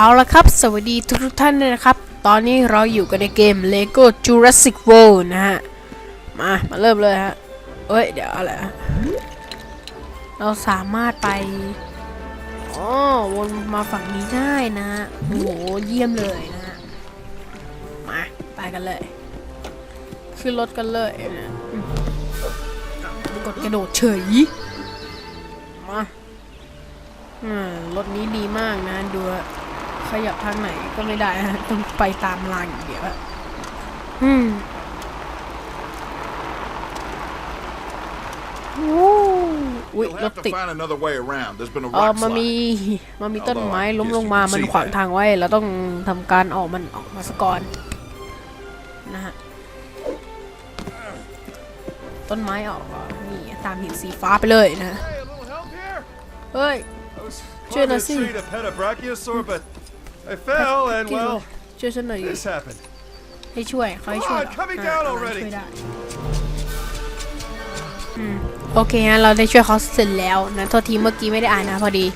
เอาละครับ สวัสดีทุกท่านเลยนะครับ ตอนนี้เราอยู่กันในเกม Lego Jurassic World นะฮะ มา มาเริ่มเลยฮะเอ้ย เดี๋ยวอะไรเราสามารถไปอ๋อวนมาฝั่งนี้ได้นะ โอ้โห เยี่ยมเลยนะฮะมา ไปกันเลย ขึ้นรถกันเลยนะกดกระโดดเฉย มาอืมรถนี้ดีมากนะ ดู ขยับทางไหนก็ไม่ได้ฮะต้องไปตามรางอย่างเดียวอะอืมโอ้อุ้ย You'll ร have ถ to ติด find another way around. There's been a เออ rock มันมี slide. มันมีต้นไม้ Although I ล้ม guess ลงมา you can มัน see ขวาง that. ทางไว้เราต้องทำการออกมันออกมาสก่อนนะฮะต้นไม้ออกอะนี่ตามหินสีฟ้าไปเลยนะ Hey, a little help here? เฮ้ย I was Sure, planning let's to I fell and ช่วย well, ช่วยฉันหน่อย this happened. ให้ช่วยเขาให้ช่วย Come on, coming อ่า down อ่า already ช่วยได้อืมโอเคฮะเราได้ช่วยเขาเสร็จแล้วนะโทษทีเมื่อกี้ไม่ได้อ่านนะ พอดี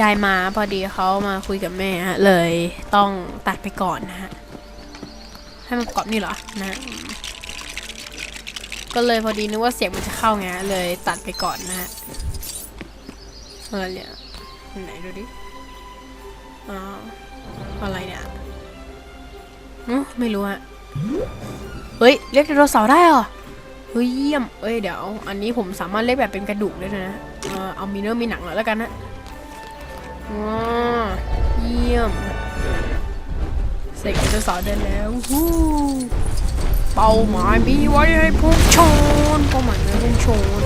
ยายมาพอดีเขามาคุยกับแม่ฮะเลยต้องตัดไปก่อนนะฮะให้มันประกอบนี่เหรอนะอืมก็เลยพอดีนึกว่าเสียงมันจะเข้าไงเลยตัดไปก่อนนะฮะอะไรเนี่ยไหนดูดิอ๋อ อะไรเนี่ยอืมไม่รู้ฮะเฮ้ยเรียกไดโนเสาร์ได้เหรอเฮ้ยเยี่ยมเอ้ยเดี๋ยว อันนี้ผมสามารถเรียกแบบเป็นกระดูกได้ด้วยนะเออเอามีเนื้อมีหนังหน่อยแล้วกันนะว้าเยี่ยมเสกไดโนเสาร์ได้แล้วฮู้เป้าหมายมีไว้ให้พุ่งชนเป้าหมายมีไว้พุ่งชน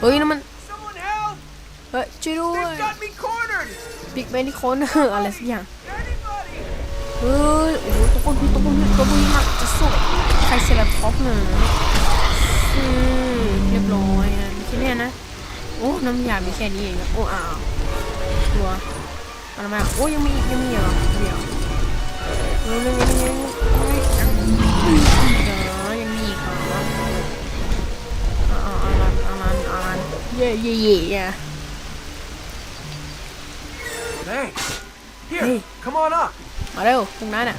เฮ้ยนั่นมัน Someone help! เฮ้ยช่วยด้วย They've got me cornered! บิ๊กแมนนี่คนอะไรสักอย่าง Anybody! เฮ้ยโอ้โหตัวคนตัวคนตัวคนมากจะสู้ใครเซราท็อปเนี่ยอืมเรียบร้อยอะมีแค่นี้นะ โอ้น้ำยามีแค่นี้เองโอ้อ้าวตัวอะไรมาโอ้ยังมียังมีเหรอเดี๋ยวเออยังมียังมียังมีเดี๋ยวยังมีอีกเหรออ่าอ่าอารันอารันอารันเย่เย่เย่อะ Thanks. Here, Hey. come on up. มาเร็วตรงนั้นอะ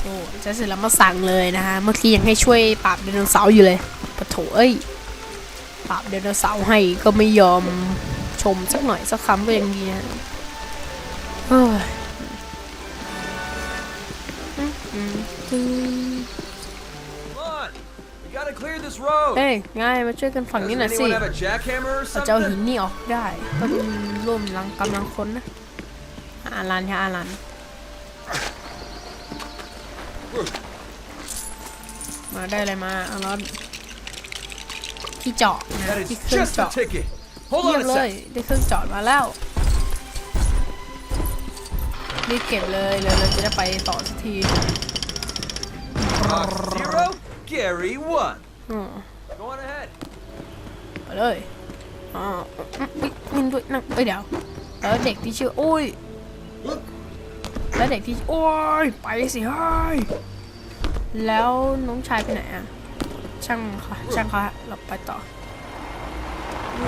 โอ้จะเสร็จแล้วมาสั่งเลยนะฮะเมื่อกี้ยังให้ช่วยปราบไดโนเสาร์อยู่เลยปะโถเอ้ยปราบไดโนเสาร์ให้ก็ไม่ยอมชมสักหน่อยสักคำก็ยังดีนะเฮ้ยอืมอืมอืม Come on, we gotta clear this road. เอ้ยง่ายมาช่วยกันฝั่ง Does นี้หน่อยสิ anyone have a jackhammer or เราจะเอาหิน something? นี่ออกได้ต้องร่วมรังกำลังคนนะอารันฮะอารัน มาได้อะไรมาอารันที่เจาะนะ That ที่ is เครื่อง just a เจาะ ticket. Hold เยี่ย on ม a เลย sec. ได้เครื่องเจาะมาแล้วรีบเก็บเลยเลยเราจะได้ไปต่อสักที Box zero, Gary one. อืม Go on ahead. ไปเลยอ๋ออุ๊ยมินด้วยนั่งเอ้ยเดี๋ยวแล้วเด็กที่ชื่อโอ้ย แล้วเด็กที่โอ้ยไปสิเฮ้ยแล้วน้องชายไปไหนอะช่างค่ะช่างค่ะเราไปต่ออื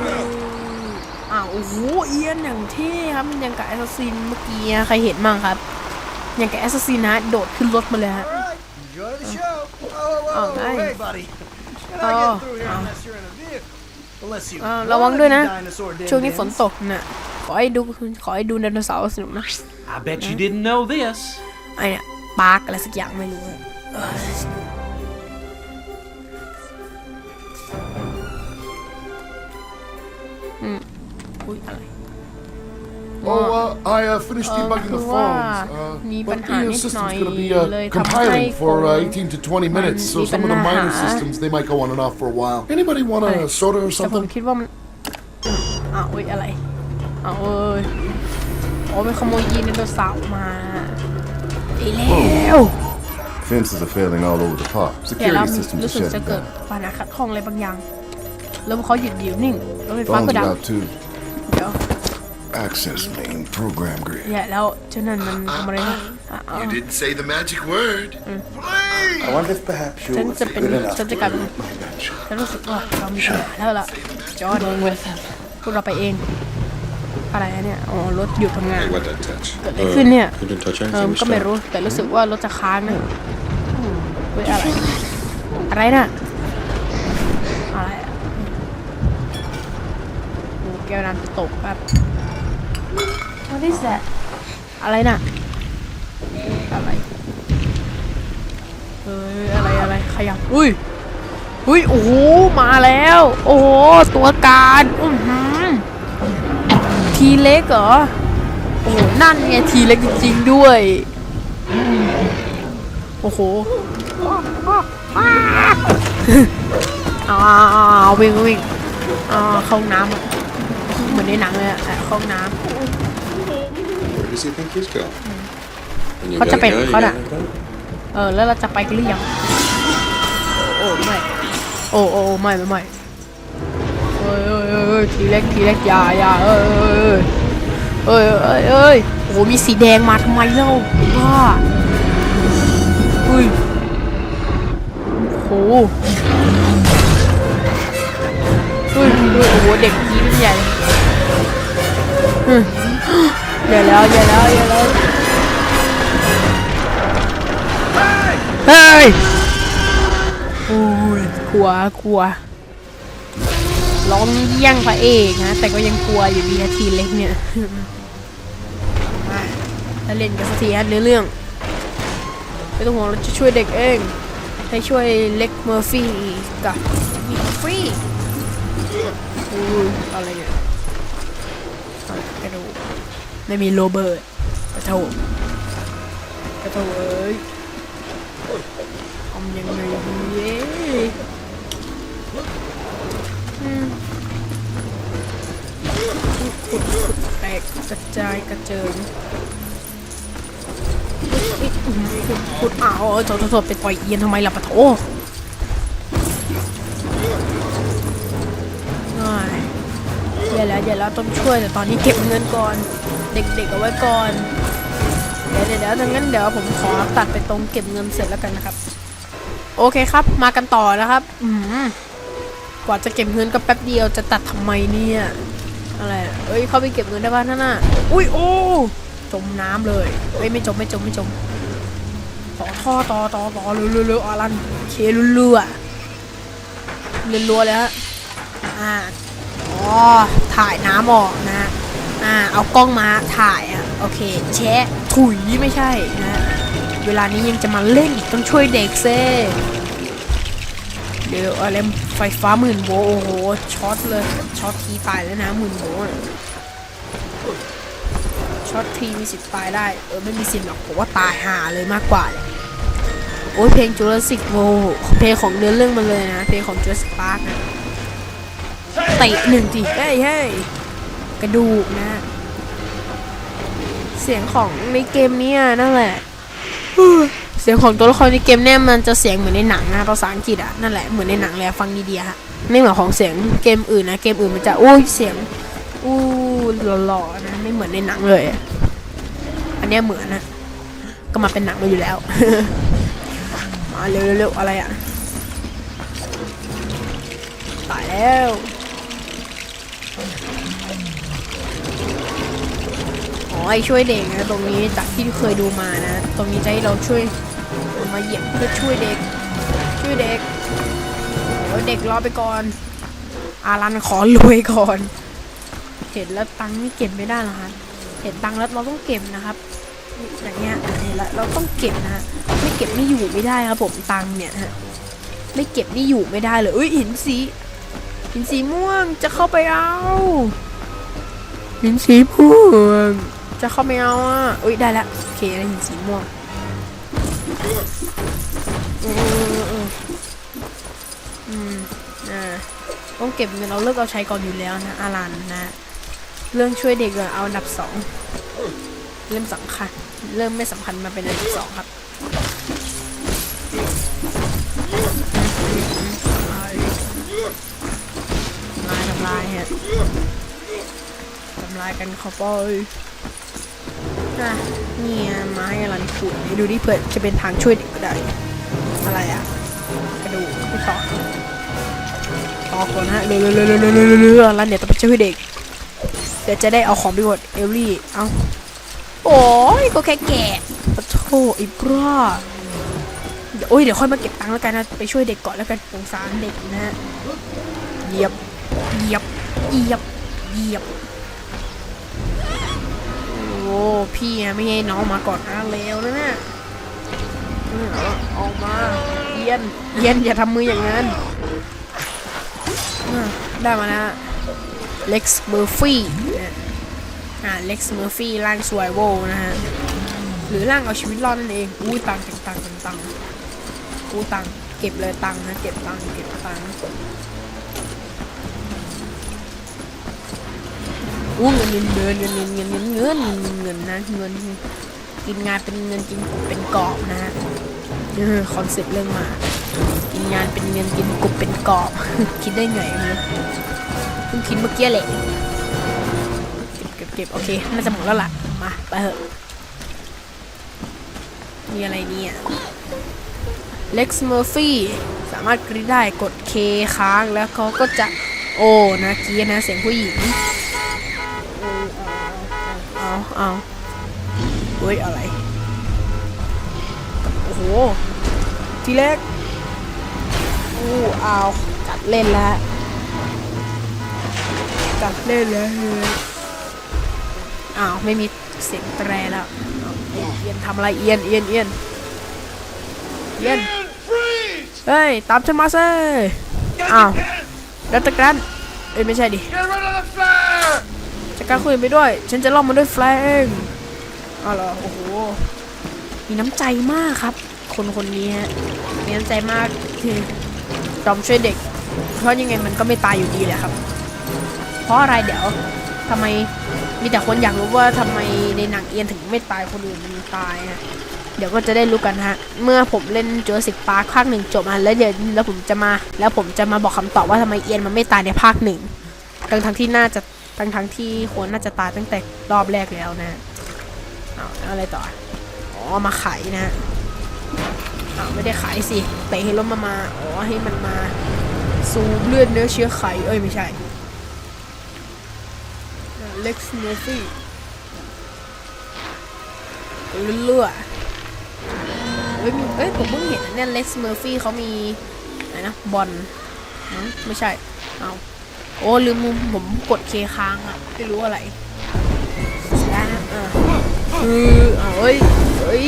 มอ้าวโอ้โหเอียนอย่างเท่ครับมันยังกับแอสซัสซินเมื่อกี้อะใครเห็นมั่งครับอย่างกับแอสซัสซินนะโดดขึ้นรถมาเลยฮะ All right, enjoy the show. Oh, Oh, nice. hey, buddy. Can Oh, I get through here oh. unless you're in a vehicle? Unless you อ่า want ระวัง to ด้วย be นะ dinosaur ช่วงนี้ฝน din-dins. ตกน่ะ ขอให้ดู ขอให้ดูไดโนเสาร์สนุกนะ I bet you didn't know this. ไอเนี่ยปาร์กอะไรสักอย่างไม่รู้อะเอออืมอุ้ยอะไร Oh, uh, I uh, finished Uh, debugging the wow. phones. Uh, Need but panha the uh, nit system's noi going to be lei uh,ทำให้ compiling for uh, คง 18 to 20 minutes, so มี some of the ปัญหา minor systems they might go on and off for a while. Anybody want อะไร a soda or แต่ผม something? คิดว่ามันอ้าวอุ้ยอะไร อ้าวเอ้ยโอ้ไปขโมยยีนไดโนเสาร์มาไอ้แล้ว Fences are failing all over the park. เดี๋ยวเรา Security systems รู้ are สึกจะ shutting เกิด down. ปัญหาขัดข้องอะไรบางอย่าง แล้วเขาหยุดเดี๋ยวนิ่งรถไฟฟ้า Phones ก็ดั are บ out too. เดี๋ยว Access main program grid. แย่แล้วเจ้านั่นมันทำอะไรนะอะอะ You didn't say the magic word. I wonder if perhaps ฉัน yours จะ is เป็น good enough ฉันจะ to กลายเป็น read my mention. ฉันรู้สึกว่าเรามีปัญหาแล้วล่ะจอร์ดพวกเราไปเองไป อะไรอะเนี่ยอ๋อรถหยุดทำงาน Hey, what that touch? เกิดอะไรขึ้นเนี่ย You didn't touch เออ anything. ก็ไม่รู้แต่รู้สึกว่ารถจะค้างนะเฮ้ยอะไร อะไรน่ะ อะไรอะโอ้แก้วน้ำจะตกแบบ What is that อะไรน่ะ อะไรเฮ้ยอะไรอะไรขยับ อุ้ย อุ้ย โอ้โห มาแล้ว โอ้โห ตัวการ อือหือ ทีเล็กเหรอ โอ้โห นั่นไงทีเล็กจริงๆด้วย โอ้โหอ้าววิ่งวิ่งอ่าเข้าห้องน้ำอะเหมือนในหนังเลยอะเข้าห้องน้ Where does he think he's going? When you What's gotta up, go, you Hold gotta on. go. ำเออ แล้วเราจะไปกันหรือยัง โอ้ไม่ โอ้โอ้ไม่ไม่ไม่เอ้ยเออทีเล็กทีเล็กอย่าอย่าเอ้ยเอ้ยเอ้ยเอ้ยเอ้ยโอ้โหมีสีแดงมาทำไมเล่าบ้าอุ้ยโอ้โหเฮ้ยเฮ้ยโอ้โหเด็กกรี้ใหญ่เลยอืมอย่าแล้วอย่าแล้วอย่าแล้วเฮ้ยโอ้ยกลัวกลัว ร้องเยี่ยงพระเอกนะ แต่ก็ยังกลัวอยู่ดีนะทีเล็กเนี่ยมาแล้วเล่นกันสักทีฮะเนื้อเรื่องไม่ต้องห่วงเราจะช่วยเด็กเอง ให้ช่วยเล็กเมอร์ฟี่กับมีเมอร์ฟี่อุ้อะไรเนี่ยอะกระดูกไม่มีโรเบิร์ตกระโถกกระโถเอ้ยทำยังไงดีเย้อืม ขุดขุดแตกกระจายกระเจิงขุดอ้าวโถโถไปต่อยเอียนทำไมล่ะปะโถอ้ายเดี๋ยวแล้วเดี๋ยวแล้วต้องช่วยแต่ตอนนี้เก็บเงินก่อน เด็กๆเอาไว้ก่อนเดี๋ยวเดี๋ยวเดี๋ยวดังนั้นเดี๋ยวผมขอตัดไปตรงเก็บเงินเสร็จแล้วกันนะครับ โอเคครับ มากันต่อนะครับ อืมกว่าจะเก็บเงินก็แป๊บเดียวจะตัดทำไมเนี่ย อะไรอะเอ้ย เข้าไปเก็บเงินได้ป่ะนั่นน่ะ อุ้ยโอ้ จมน้ำเลยเอ้ยไม่จมไม่จมไม่จม ต่อท่อต่อต่อต่อเร็วๆเร็วๆอารันเครัวๆรัวๆเลยฮะ อ่า อ๋อ ถ่ายน้ำออกนะฮะอ่า เอากล้องมาถ่ายอะ โอเค แชะถุยไม่ใช่นะฮะเวลานี้ยังจะมาเล่นอีกต้องช่วยเด็กเซ่เดี๋ยวอะไร ไฟฟ้าหมื่นโวโอ้โหช็อตเลยช็อตทีตายแล้วนะหมื่นโวช็อตทีมีสิทธิ์ตายได้เออไม่มีสิทธิ์หรอกผมว่าตายห่าเลยมากกว่าเลยโอ้ยเพลง Jurassic World เพลงของเนื้อเรื่องมันเลยนะ เพลงของ Jurassic Park นะเตะหนึ่งทีเฮ้ยเฮ้ยกระดูกนะ เสียงของในเกมเนี้ยนั่นแหละ เสียงของตัวละครในเกมเนี่ยมันจะเสียงเหมือนในหนังนะภาษาอังกฤษอะนั่นแหละเหมือนในหนังเลยฟังดีๆฮะไม่เหมือนของเสียงเกมอื่นนะเกมอื่นมันจะอุ้เสียงอู้หล่อๆนะไม่เหมือนในหนังเลย อันนี้เหมือนนะก็มาเป็นหนังมาอยู่แล้ว มาเร็วๆๆอะไรอะตายแล้ว ไอช่วยเด็กนะตรงนี้จากที่เคยดูมานะ ตรงนี้จะให้เราช่วยมาเหยียบเพื่อช่วยเด็ก ช่วยเด็กเดี๋ยวเด็กรอไปก่อน อารันขอรวยก่อน เห็นแล้วตังค์นี่เก็บไม่ได้หรอฮะเห็นตังค์แล้วเราต้องเก็บนะครับ อย่างเงี้ยเห็นแล้วเราต้องเก็บนะไม่เก็บนี่อยู่ไม่ได้ครับผมตังค์เนี่ยฮะไม่เก็บนี่อยู่ไม่ได้เลยเอ้ยหินสีหินสีม่วงจะเข้าไปเอาหินสีม่วง จะเข้าไปเอาอะเอ้ยได้ละโอเคได้หินสีม่วงเออเอออืมอ่าต้องเก็บเงินเราเลิกเอาใช้ก่อนอยู่แล้วนะอารันนะ เรื่องช่วยเด็กเอาอันดับสองเริ่มสำคัญ เริ่มไม่สำคัญมาเป็นอันดับสองครับทำลายทำลายฮะทำลายกันเขาไปอ่ะเนี่ยไม้อะไรขุดดูดิเผื่อจะเป็นทางช่วยเด็กก็ได้ อะไรอะ กระดูกไม่ต่อต่อคนฮะเร็วๆๆๆๆๆๆแล้วเนี่ยต้องไปช่วยเด็ก เดี๋ยวจะได้เอาของไปกดเอลลี่ เอาโอ้ยก็แค่แกะปะโถไอ้บ้าเดี๋ยวโอ้ยเดี๋ยวค่อยมาเก็บตังค์แล้วกันนะไปช่วยเด็กก่อนแล้วกันสงสารเด็กนะฮะเหยียบเหยียบเหยียบเหยียบ พี่อะไม่ให้น้องมาก่อนนะเลวนะเนี่ยออกมาเอียนเอียนอย่าทำมืออย่างนั้นได้มานะเล็กซ์เมอร์ฟี่อ่าเล็กซ์เมอร์ฟี่ร่างสวยโวนะฮะหรือร่างเอาชีวิตรอดนั่นเองอุ้ยตังค์เก็บตังตังค์อู้ตังเก็บเลยตังนะเก็บตังเก็บตัง อู้เงินเงินเงินเงินเงินเงินเงินเงินนะเงินกินงานเป็นเงินกินกบเป็นกอบนะฮะเออคอนเซ็ปต์เรื่องมา กินงานเป็นเงินกินกบเป็นกอบคิดได้ไงเนี่ยเพิ่งคิดเมื่อกี้แหละเก็บเก็บเก็บโอเคน่าจะหมดแล้วล่ะมาไปเถอะมีอะไรเนี่ยเล็กซ์เมอร์ฟี่สามารถกรีดได้กด K ค้างแล้วเขาก็จะโอ้นะกรีดนะเสียงผู้หญิง เอาเอาเอาเฮ้ย อะไร โอ้โห ทีเล็กอู้เอากัดเล่นแล้วกัดเล่นแล้วอ้าว ไม่มีเสียงแตรแล้วเอียนทำอะไรเอียนเอียนเอียนเอียน เฮ้ย ตามฉันมาสิอ้าวดัตตะกันเอ้ย ไม่ใช่ดิ การคุยไปด้วย ฉันจะล่อมันด้วยแฟลงอ้าเหรอโอ้โห มีน้ำใจมากครับ คนคนนี้ฮะ มีน้ำใจมากที่ยอมช่วยเด็ก เพราะยังไงมันก็ไม่ตายอยู่ดีแหละครับ เพราะอะไรเดี๋ยวทำไมมีแต่คนอยากรู้ว่าทำไมในหนังเอียนถึงไม่ตายคนอื่นมันตายฮะเดี๋ยวก็จะได้รู้กันฮะ เมื่อผมเล่นจูราสสิกพาร์คภาคหนึ่งจบมาแล้วเดี๋ยวแล้วผมจะมา แล้วผมจะมาบอกคำตอบว่าทำไมเอียนมันไม่ตายในภาคหนึ่งทั้งทั้งที่น่าจะ ทั้งทั้งที่ควรน่าจะตายตั้งแต่รอบแรกแล้วนะเอาอะไรต่อ อ๋อ มาไขนะฮะอ้าไม่ได้ขายสิเตะให้ล้มมามา อ๋อ ให้มันมา สูบเลือดเนื้อเชื้อไข เอ้ย ไม่ใช่เล็กซ์เมอร์ฟี่เลื่อๆเฮ้ยมีเอ้ย ผมเพิ่งเห็นเนี่ยเล็กซ์เมอร์ฟี่เขามีอะไรนะ บอลไม่ใช่ เอา โอ้ลืมมุมผมกดเคค้างอะไม่รู้อะไรแล้วอะเออเอาเอ้ยเอ้ย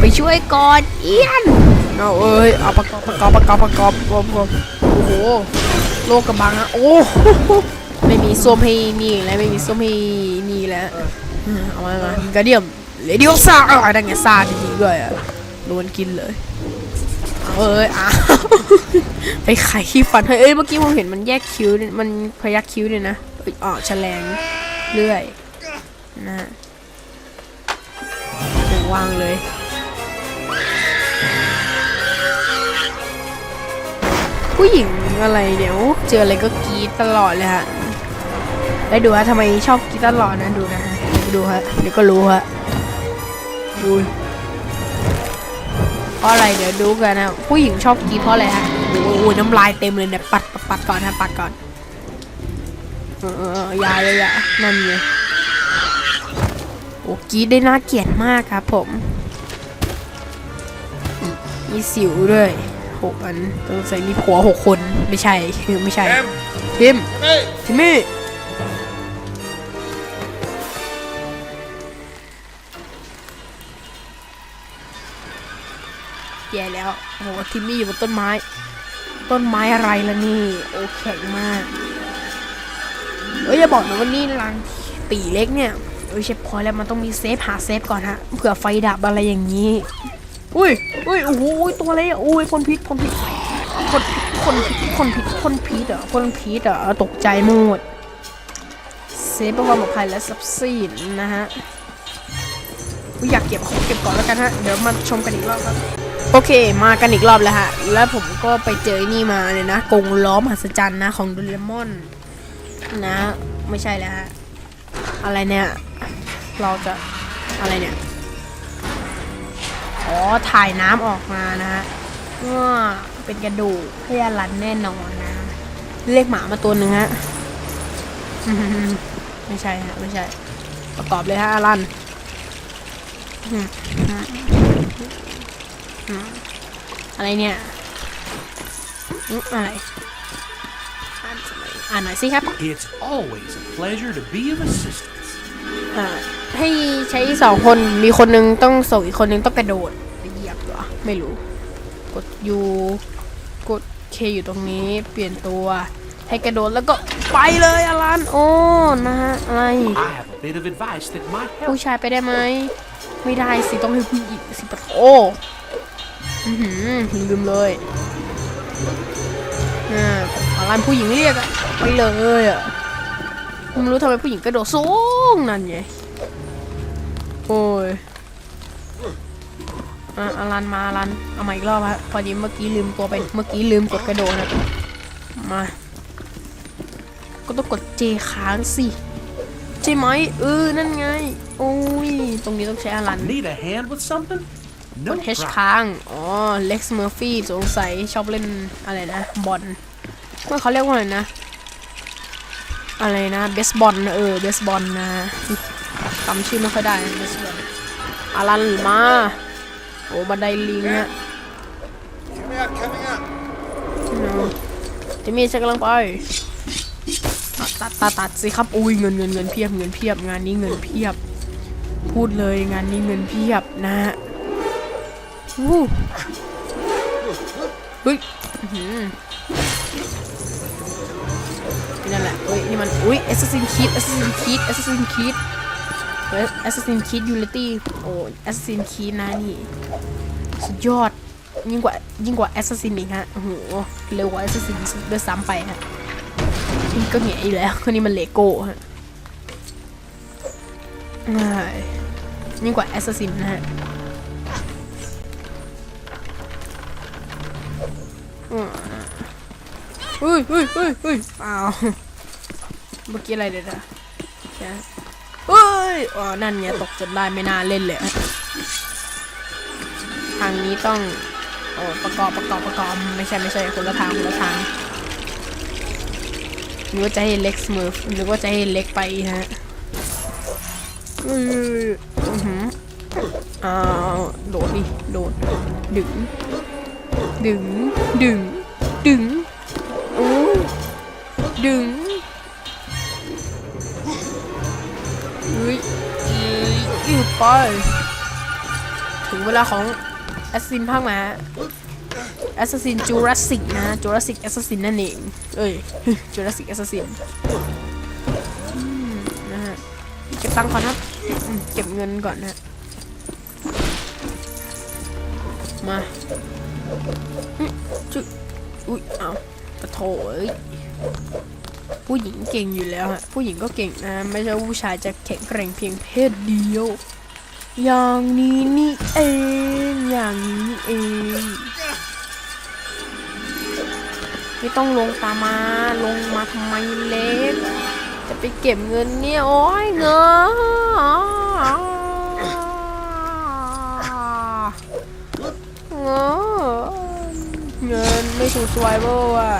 ไปช่วยก่อนเอียนเอาเอ้ยเอาประกอบประกอบประกอบประกอบระกอบประกอบโอ้โหโลกกำบังอะโอ้โหไม่มีส้วมให้นี่แล้วไม่มีส้วมให้นี่แล้วเอามามากระเดียมเรดิโอซ่าอะไรดังเงี้ยซ่าจริงๆด้วยอะโดนกินเลย เอ้ยอ้าวไปไขขี้ฟันเฮ้ยเมื่อกี้ผมเห็นมันแยกคิ้วมันพยักคิ้วเนี่ยนะเอ้ยอ๋อแฉลงเลื่อยนะววางเลย ผู้หญิงอะไรเดี๋ยวเจออะไรก็กรีดตลอดเลยฮะได้ดูฮะทำไมชอบกรีดตลอดนะดูนะฮะดูฮะเดี๋ยวก็รู้ฮะดู ราะอะไรเดี๋ยวดูกันนะ ผู้หญิงชอบกรีดเพราะอะไรฮะโอ้โหน้ำลายเต็มเลยเนี่ยปัดปัดปัดก่อนฮะปัดก่อนเออออเอออยาเลยอะนั่นไงโอ้กรีดได้น่าเกลียดมากครับผมมีสิวด้วยหกอันต้องใส่มีผัวหกคนไม่ใช่คือไม่ใช่พิมทิมมี่ แล้วโอ้โหทิมมี่อยู่บนต้นไม้ ต้นไม้อะไรล่ะนี่ โอ้แข็งมากเอ้ยอย่าบอกนะว่านี่รังตีเล็กเนี่ยเอ้ยเชฟพอยแล้วมันต้องมีเซฟหาเซฟก่อนฮะเผื่อไฟดับอะไรอย่างนี้ อุ้ยอุ้ยโอ้โหตัวอะไรอะอุ้ยพ่นพิษพ่นพิษพ่นพ่นพ่นพิษพ่นพิษอะพ่นพิษอะตกใจหมดเซฟเพื่อความปลอดภัยและทรัพย์สินนะฮะอยากเก็บของเก็บก่อนแล้วกันฮะ เดี๋ยวมาชมกันอีกรอบครับ โอเคมากันอีกรอบแล้วฮะ แล้วผมก็ไปเจอนี่มาเลยนะกงล้อมหัศจรรย์นะของโดเรมอน นะ ไม่ใช่แล้วฮะ อะไรเนี่ย เราจะอะไรเนี่ย อ๋อ ถ่ายน้ำออกมานะฮะว้าเป็นกระดูกพยาลันแน่นอนนะเรียกหมามาตัวหนึ่งฮะ ไม่ใช่ฮะ ไม่ใช่ ประกอบเลยฮะอารัน อืมอืมอืมอะไรเนี่ยอืมอะไรอ่านอ่านหน่อยสิครับ It's always a pleasure to be of assistance. อ่าให้ใช้สองคนมีคนนึงต้องส่งอีกคนนึงต้องกระโดดไปเหยียบเหรอ ไม่รู้ กด U กด K อยู่ตรงนี้ เปลี่ยนตัว ให้กระโดดแล้วก็ไปเลยอารันโอ้นะฮะ อะไร I have a bit of advice that might help. ผู้ชายไปได้ไหม ไม่ได้สิ ต้องให้ผู้หญิงสิปะโถอือหือ ลืมเลยอ่าอารันผู้หญิงเรียกอะไปเลยอะไม่รู้ทำไมผู้หญิงกระโดดสูงนั่นไงโอ้ยอะอารันมาอารันเอามาอีกรอบฮะพอดีเมื่อกี้ลืมตัวไปเมื่อกี้ลืมกดกระโดดนะมา ก็ต้องกด J ค้างสิใช่ไหมเออนั่นไงโอ้ยตรงนี้ต้องใช้อารัน Need a hand with something? ก No ด H problem. ค้าง อ๋อ เล็กซ์เมอร์ฟี่สงสัยชอบเล่นอะไรนะ บอลเมื่อเขาเรียกว่าอะไรนะ อะไรนะ เบสบอลเออ เบสบอลนะจำชื่อไม่ค่อยได้เบสบอลอารันมา โอ้บันไดลิงฮะ Coming up, coming up. จิมมี่ฉันกำลังไปตัดตัดตัดสิครับ อุ้ยเงินเงินเงินเพียบเงินเพียบงานนี้เงินเพียบ พูดเลยงานนี้เงินเพียบนะฮะ วู้เฮ้ยนั่นแหละเฮ้ย นี่มัน อุ้ย Assassin Creed Assassin Creed Assassin Creed เฮ้ย Assassin Creed Unity โอ้ Assassin Creed นะนี่ สุดยอด ยิ่งกว่า ยิ่งกว่า Assassin อีกฮะ โอ้โห เร็วกว่า Assassin ด้วยซ้ำไปฮะนี่ก็เหงียอีกแล้วคนนี้มันเลโก้ฮะอ้ายยิ่งกว่า Assassin นะฮะ เฮ้ยเฮ้ยเฮ้ยเฮ้ยอ้าวเมื่อกี้อะไรเดี๋ยวนะเดี๋ยวนะเฮ้ยอ๋อนั่นไงตกจนได้ไม่น่าเล่นเลยฮะทางนี้ต้องโอ้ประกอบประกอบประกอบไม่ใช่ไม่ใช่คนละทางคนละทางนึกว่าจะให้เล็กสมือนึกว่าจะให้เล็กไปฮะอืออือหืออ้าวโดดดิโดดดึงดึงดึงดึงโอ้ ดึงเฮ้ยอ้ยหยุดไป ถึงเวลาของแอสซินภาคมาแอสซินจูราสสิกนะจูราสสิกแอสซินนั่นเองเอ้ยจูราสสิกแอสซินนะฮะเก็บตังค์ก่อนครับเก็บเงินก่อนนะมาอุ๊ยจุอุ้ยเอาปะโถเอ้ย ผู้หญิงเก่งอยู่แล้วฮะ ผู้หญิงก็เก่งนะ ไม่ใช่ผู้ชายจะแข็งแกร่งเพียงเพศเดียว อย่างนี้นี่เอง อย่างนี้นี่เอง ไม่ต้องลงตามา ลงมาทำไมเล็ก จะไปเก็บเงินเนี่ย โอ้ยเงินเงินเงินไม่ถูกสวายเวอร์อะ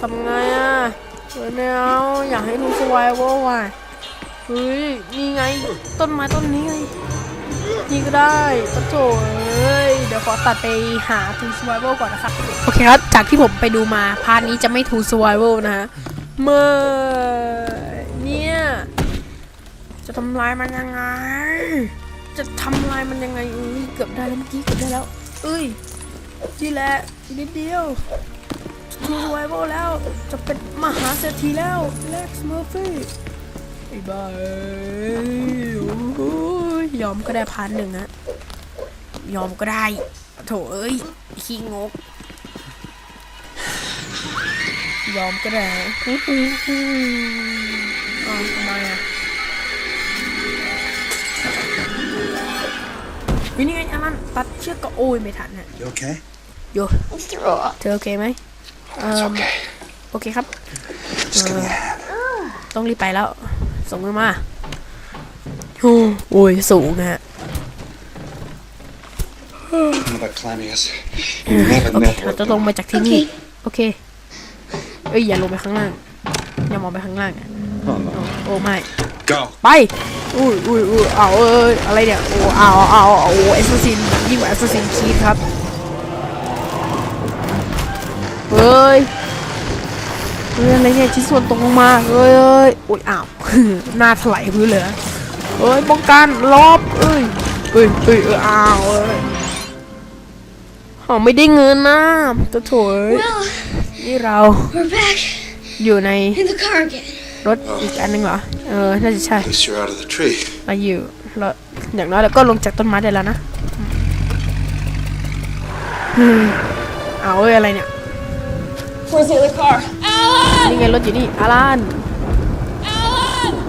ทำไงอะ เฮ้ยไม่เอาอยากให้ถูกสวายเวอร์ว่ะเฮ้ยนี่ไงต้นไม้ต้นนี้ไงนี่ก็ได้ปะโถเอ้ยเดี๋ยวขอตัดไปหาทูส u r v i v a l ก่อนนะครับโอเคครับจากที่ผมไปดูมาพาร์ทนี้จะไม่ทูส u r v i v a l นะฮะเมื่อเนี่ยจะทำลายมันยังไง จะทำลายมันยังไงเอ้ยเกือบได้แล้วเมื่อกี้เกือบได้แล้ว เอ้ยนี่แหละอีนิดเดียว ทูส u r v i v a l แล้ว จะเป็นมหาเศรษฐีแล้ว Lex Murphy ไอ้บ้าเอ้ยโอ้ยยอมก็ได้พันหนึ่งฮะยอมก็ได้โถเอ้ยขี้งก ยอมก็ได้ฮู้ฮู้ฮู้อ้าวทำไมอะวินี่ไงอันนั้นตัดเชือกก็โอ้ยไม่ทันฮะ You okay? โยเธอโอเคไหม เออโอเคครับ Just give me a hand. ต้องรีบไปแล้ว ส่งมือมาโอ้โอ้ยสูงนะฮะ I don't know about climbing us. You never โอเค know เรา where จะลงมาจากที่นี่ โอเค เอ้ย อย่าลงไปข้างล่าง อย่ามองไปข้างล่างอะโอ้ไม่ Go. ไป อุ้ยอุ้ยอุ้ยเอาเอ้ยอะไรเนี่ย โอ้เอาเอาเอาโอ้แอสซัสซินยิ่งกว่าแอสซัสซินคีดครับ เฮ้ยเฮ้ยอะไรเนี่ยชิ้นส่วนตกลงมาเฮ้ยเฮ้ยอุ้ยอ้าวหน้าถลายพื้นเลยนะเฮ้ยป้องกันลบเอ้ยเอ้ยเอ้ยเอ้ยอ้าวเอ้ยอ๋อไม่ได้เงินนะจะโถย Well, นี่เรา we're back อยู่ใน in the car again. รถอีกอันหนึงเหรอ เออ น่าจะใช่ At least you're out of the tree. อายุแล้วอย่างน้อยเราก็ลงจากต้นไม้ได้แล้วนะอืมเอาเอ้ยอะไรเนี่ย Where's the other car? นี่ไงรถอยู่นี่อารัน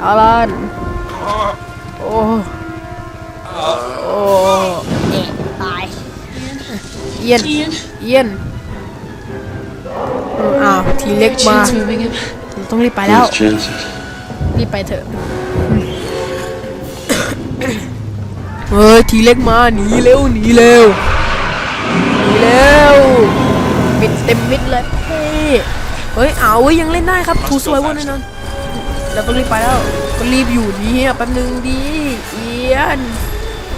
อารัน โอ้โอ้ตายเอียน Ian, เอียนอืมอ้าวทีเล็กมา chance moving him. ต้องรีบไปแล้ว chances? รีบไปเถอะ เฮ้ยทีเล็กมาหนีเร็วหนีเร็วหนีเร็วมิดเต็มมิดเลยเฮ้ยเฮ้ยเอาเว้ยยังเล่นได้ครับทูสวยเว่าแน่นอนเราต้องรีบไปแล้ว ก็รีบอยู่นี่แป๊บนึงดีเอียน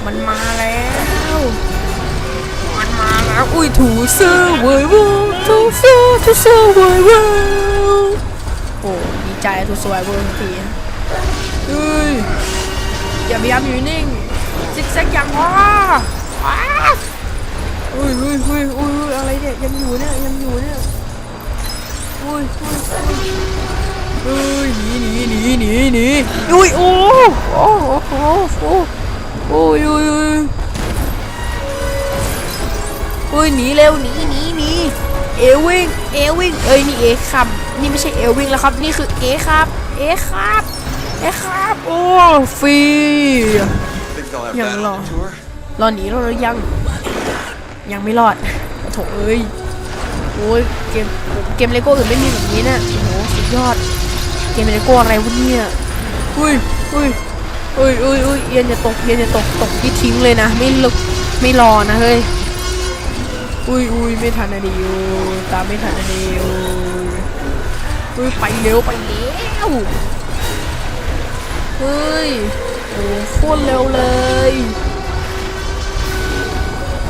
มันมาแล้ว มันมาแล้วอุ้ยถูซื้อเว้ยเว้ยถูซื้อถูซื้อเว้ยเว้ยโอ้ดีใจทูสวยเว้ยทีนะเฮ้ยอย่าพยายามอยู่นิ่งซิกแซกอย่างว่าว้าอุ้ยอุ้ยอุ้ยอุ้ยอะไรเนี่ยยังอยู่เนี่ยยังอยู่เนี่ย อุ้ยอุ้ยอุ้ยเฮ้ยหนีหนีหนีหนีหนีอุ้ยโอ้โอ้โอ้โอ้โอ้โอ้ยอุ้ยอุ้ยอุ้ยหนีเร็วหนีหนีหนีเอวิ่งเอวิ่งเอ้ยนี่เอครับนี่ไม่ใช่เอวิ่งแล้วครับนี่คือเอครับเอครับเอครับโอ้ฟรี Think they'll have Yeah, that no. on the tour? รอดหนีรอดหรือยังยังไม่รอดโถเอ้ย โอ้ยเกมเกมเลโก้อื่นไม่มีแบบนี้นะโอ้โหสุดยอด เกมเลโก้อะไรวะเนี่ยอุ้ยอุ้ยอุ้ยอุ้ยอุ้ยเอียนจะตกเอียนจะตกตกที่ทิ้งเลยนะ ไม่ลึกไม่รอนะเฮ้ยอุ้ยอุ้ยไม่ทันนะดิวตามไม่ทันนะดิวอุ้ยไปเร็วไปเร็วเฮ้ยโอ้โคตรเร็วเลย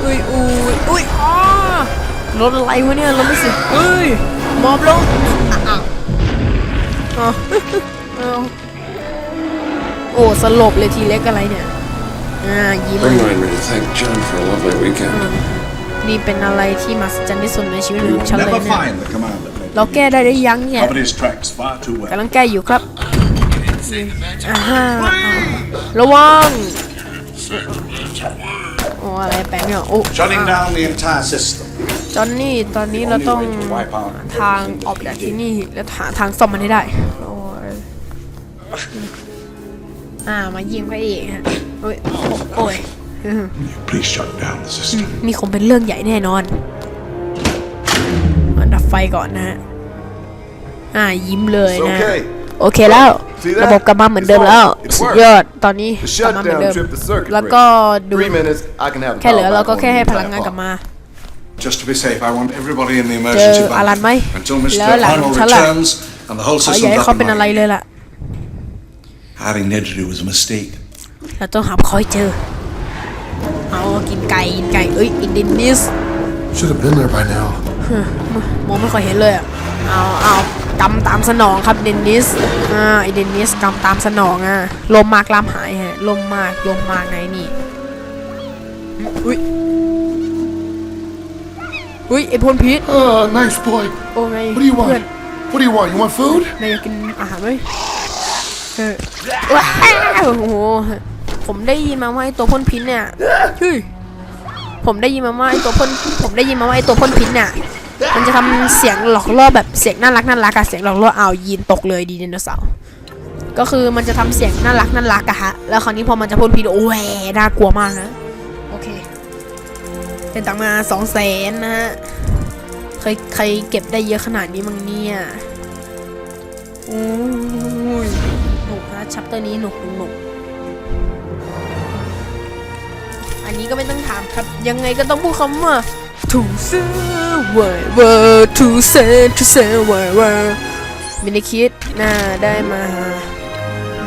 อุ้ยอุ้ยอุ้ยอ๋อ รถอะไรวะเนี่ยรถไม่สิเฮ้ยมอบลงอ้าวอ้าวอ้าวโอ้สลบเลยทีเล็กอะไรเนี่ยอ่ายิ้ม Remind me to thank John for a lovely weekend. นี่เป็นอะไรที่มหัศจรรย์ที่สุดในชีวิต We ของ will ฉันเลย never เนี่ย find the commander. เราแก้ได้หรือยังเนี่ย Covered his tracks far too well. กำลังแก้อยู่ครับอ่าฮะระวังโอ้อะไรแปลงเนี่ยโอ้ จอนนี่ตอนนี้เราต้องทางออกจากที่นี่แล้วหาทางซ่อมมันให้ได้โอ้ยอ่ามายิงพระเอกฮะโอ้ยโอ้ย Please shut down the system. นี่คงเป็นเรื่องใหญ่แน่นอนมาดับไฟก่อนนะฮะอ่ายิ้มเลยนะ Okay. โอเคแล้ว See that? ระบบกลับมาเหมือนเดิมแล้ว It สุด worked. ยอดตอนนี้ The กลับมาเหมือนเดิม shutdown tripped the circuit แล้วก็ breaker. ดู Three minutes, I can have the แค่เหลือ power เรา back ก็ on แค่ the ให้พ entire ลังงานกลับ farm. มา Just to be safe, I want everybody in the เจอ emergency อารัน bubble ไหม until แล้ว Mr. หลัง Arnold ฉันล่ะ returns and the whole ขออย่า system's ให้ up เขา and เป็นอะไร running. เลยล่ะ Having Nedry was a mistake. เราต้องหาคอยเจอ เอากินไก่กินไก่เอ้ยอินเดนิส Should have been there by now. มองไม่ค่อยเห็นเลยอะเอาเอากำตามสนองครับเดนนิส อ่าไอเดนนิสกำตามสนองอะลมมากลามหายฮะลมมากลมมากไงนี่ อุ้ย อุ้ยไอพลพิษ Oh, nice boy. โอ้ไง What do you เพื่อน want? What do you want? You want food? นายอยากกินอาหารไหมเออว้าวโอ้โหผมได้ยินมาว่าไอตัวพ่นพิษเนี่ยเฮ้ยผมได้ยินมาว่าไอตัวพ่นผมได้ยินมาว่าไอตัวพ่นพิษเนี่ยมันจะทำเสียงหลอกล่อแบบเสียงน่ารักน่ารักอะเสียงหลอกล่ออ้าวยีนตกเลยดีไดโนเสาร์ก็คือมันจะทำเสียงน่ารักน่ารักอะฮะแล้วคราวนี้พอมันจะพ่นพิษโอ้ยน่ากลัวมากนะโอเค เป็นตังมาสองแสนนะฮะเคยใครเก็บได้เยอะขนาดนี้มั้งเนี่ยโอ้ยหนุกนะชัปเตอร์นี้หนุกหนุกอันนี้ก็ไม่ต้องถามครับ ยังไงก็ต้องพูดคำว่าถูเสื้อเว่ยเว่ยถูเสื้อถูเสื้อเว่ยเว่ยไม่ได้คิดน่าได้มา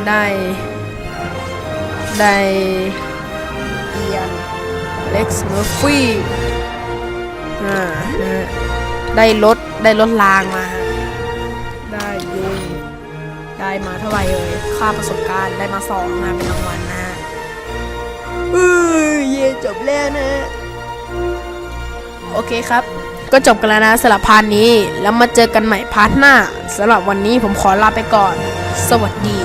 ได้ ได้ เล็กซ์เมอร์ฟี่อ่านะฮะได้รถได้รถรางมา ได้ยุงได้มาเท่าไหร่เอ่ยค่าประสบการณ์ได้มาสองนะเป็นรางวัลนะฮะเออเย่จบแล้วนะ โอเคครับ ก็จบกันแล้วนะสำหรับพาร์ทนี้ แล้วมาเจอกันใหม่พาร์ทหน้าสำหรับวันนี้ผมขอลาไปก่อน สวัสดี